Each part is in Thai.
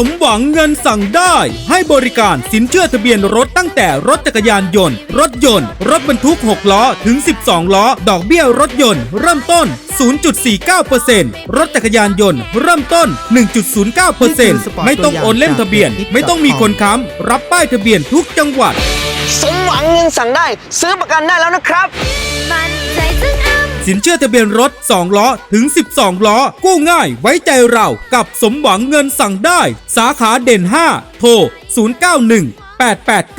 สมหวังเงินสั่งได้ ให้บริการสินเชื่อทะเบียนรถตั้งแต่รถจักรยานยนต์ รถยนต์ รถบรรทุก 6 ล้อ ถึง 12 ล้อ ดอกเบี้ยรถยนต์ เริ่มต้น 0.49%รถจักรยานยนต์ เริ่มต้น 1.09%ไม่ต้องโอนเล่มทะเบียน ไม่ต้องมีคนค้ำรับป้ายทะเบียนทุกจังหวัด สมหวังเงินสั่งได้ ซื้อประกันได้แล้วนะครับ มั่นใจถึงอ้ำ สินเชื่อทะเบียนรถ 2 ล้อ ถึง 12 ล้อ กู้ง่ายไว้ใจเรากับสมหวังเงินสั่งได้ สาขาเด่น 5 โทร 091 889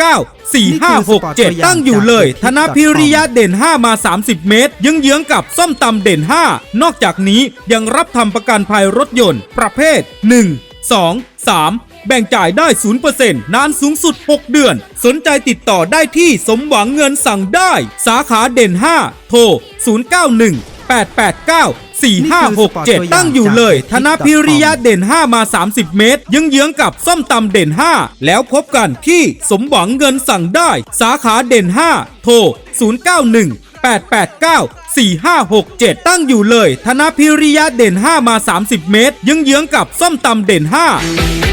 4567 ตั้งอยู่เลย ธนพิริยะเด่น 5 มา 30 เมตรเยื้องๆกับส้มตำเด่น 5 นอกจากนี้ยังรับทำประกันภัยรถยนต์ ประเภท 1 2 3 แบ่งจ่ายได้ 0%นานสูงสุด 6 เดือน สนใจติดต่อได้ที่สมหวังเงินสั่งได้ สาขาเด่น 5 โทร 091 889 4567 ตั้งอยู่เลย ธนพิริยะเด่น 5 มา 30 เมตรเยื้องๆกับส้มตำเด่น 5 แล้วพบกันที่สมหวังเงินสั่งได้ สาขาเด่น 5 โทร 091 889 4567 ตั้งอยู่เลย ธนพิริยะเด่น 5 มา 30 เมตรเยื้องๆกับส้มตำเด่น 5